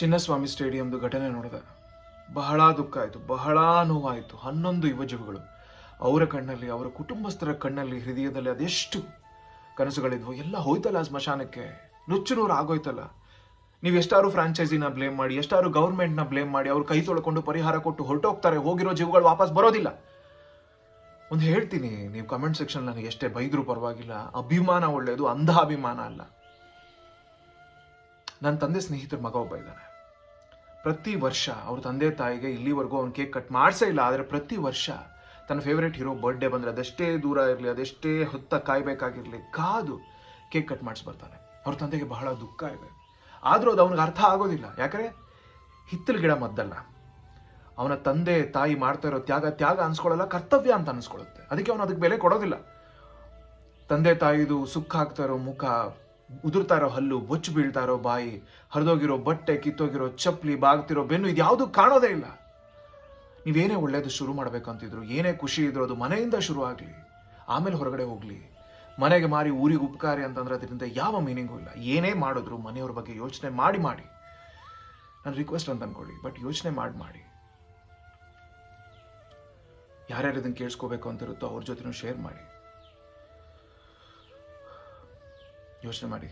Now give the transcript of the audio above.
ಚಿನ್ನಸ್ವಾಮಿ ಸ್ಟೇಡಿಯಂದು ಘಟನೆ ನೋಡಿದೆ. ಬಹಳ ದುಃಖ ಆಯಿತು. ಬಹಳ ನೋವಾಯಿತು. ಹನ್ನೊಂದು ಯುವಜೀವಿಗಳು ಅವರ ಕಣ್ಣಲ್ಲಿ, ಅವರ ಕುಟುಂಬಸ್ಥರ ಕಣ್ಣಲ್ಲಿ, ಹೃದಯದಲ್ಲಿ ಅದೆಷ್ಟು ಕನಸುಗಳಿದ್ವು. ಎಲ್ಲ ಹೋಯ್ತಲ್ಲ ಸ್ಮಶಾನಕ್ಕೆ? ನುಚ್ಚು ನೂರು ಆಗೋಯ್ತಲ್ಲ? ನೀವು ಎಷ್ಟಾರು ಫ್ರಾಂಚೈಸಿನ ಬ್ಲೇಮ್ ಮಾಡಿ, ಎಷ್ಟಾರು ಗೌರ್ಮೆಂಟ್ನ ಬ್ಲೇಮ್ ಮಾಡಿ, ಅವ್ರು ಕೈ ತೊಳ್ಕೊಂಡು ಪರಿಹಾರ ಕೊಟ್ಟು ಹೊರಟೋಗ್ತಾರೆ, ಹೋಗಿರೋ ಜೀವಗಳು ವಾಪಸ್ ಬರೋದಿಲ್ಲ. ಒಂದು ಹೇಳ್ತೀನಿ, ನೀವು ಕಮೆಂಟ್ ಸೆಕ್ಷನ್ ನನಗೆ ಎಷ್ಟೇ ಬೈದರೂ ಪರವಾಗಿಲ್ಲ. ಅಭಿಮಾನ ಒಳ್ಳೆಯದು ಅಂಧ ಅಭಿಮಾನ ಅಲ್ಲ. ನನ್ನ ತಂದೆ ಸ್ನೇಹಿತರ ಮಗ ಒಬ್ಬ ಇದ್ದಾನೆ. ಪ್ರತಿ ವರ್ಷ ಅವ್ರ ತಂದೆ ತಾಯಿಗೆ ಇಲ್ಲಿವರೆಗೂ ಅವ್ನು ಕೇಕ್ ಕಟ್ ಮಾಡಿಸೇ ಇಲ್ಲ, ಆದರೆ ಪ್ರತಿ ವರ್ಷ ತನ್ನ ಫೇವ್ರೇಟ್ ಹೀರೋ ಬರ್ಡೇ ಬಂದರೆ ಅದೆಷ್ಟೇ ದೂರ ಇರಲಿ, ಅದೆಷ್ಟೇ ಹೊತ್ತ ಕಾಯಬೇಕಾಗಿರಲಿ, ಕಾದು ಕೇಕ್ ಕಟ್ ಮಾಡಿಸ್ಬರ್ತಾನೆ ಅವ್ರ ತಂದೆಗೆ ಬಹಳ ದುಃಖ ಇದೆ. ಆದರೂ ಅದು ಅವ್ನಿಗೆ ಅರ್ಥ ಆಗೋದಿಲ್ಲ. ಯಾಕಂದರೆ ಹಿತ್ತಲ ಗಿಡ ಮದ್ದಲ್ಲ. ಅವನ ತಂದೆ ತಾಯಿ ಮಾಡ್ತಾ ಇರೋ ತ್ಯಾಗ ತ್ಯಾಗ ಅನ್ಸ್ಕೊಳ್ಳಲ್ಲ, ಕರ್ತವ್ಯ ಅಂತ ಅನ್ಸ್ಕೊಳ್ಳುತ್ತೆ. ಅದಕ್ಕೆ ಅವನು ಅದಕ್ಕೆ ಬೆಲೆ ಕೊಡೋದಿಲ್ಲ. ತಂದೆ ತಾಯಿದು ಸುಖ ಆಗ್ತಾ ಇರೋ ಮುಖ ಉದುರ್ತಾ ಇರೋ ಹಲ್ಲು, ಬೊಚ್ಚು ಬೀಳ್ತಾ ಇರೋ ಬಾಯಿ, ಹರಿದೋಗಿರೋ ಬಟ್ಟೆ, ಕಿತ್ತೋಗಿರೋ ಚಪ್ಪಲಿ, ಬಾಗ್ತಿರೋ ಬೆನ್ನು ಇದ್ಯಾವುದು ಕಾಣೋದೇ ಇಲ್ಲ. ನೀವೇನೇ ಒಳ್ಳೇದು ಶುರು ಮಾಡಬೇಕಂತಿದ್ರು, ಏನೇ ಖುಷಿ ಇದ್ರು ಅದು ಮನೆಯಿಂದ ಶುರು ಆಗಲಿ, ಆಮೇಲೆ ಹೊರಗಡೆ ಹೋಗಲಿ. ಮನೆಗೆ ಮಾರಿ ಊರಿಗೆ ಉಪಕಾರಿ ಅಂತಂದ್ರೆ ಅದರಿಂದ ಯಾವ ಮೀನಿಂಗು ಇಲ್ಲ. ಏನೇ ಮಾಡಿದ್ರು ಮನೆಯವ್ರ ಬಗ್ಗೆ ಯೋಚನೆ ಮಾಡಿ ಮಾಡಿ. ನಾನು ರಿಕ್ವೆಸ್ಟ್ ಅಂತ ಅನ್ಕೊಳ್ಳಿ ಬಟ್ ಯೋಚನೆ ಮಾಡಿ ಮಾಡಿ. ಯಾರ್ಯಾರು ಇದನ್ನು ಕೇಳಿಸ್ಕೋಬೇಕು ಅಂತಿರುತ್ತೋ ಅವ್ರ ಜೊತೆನೂ ಶೇರ್ ಮಾಡಿ. ಯೋಚನೆ ಮಾಡಿ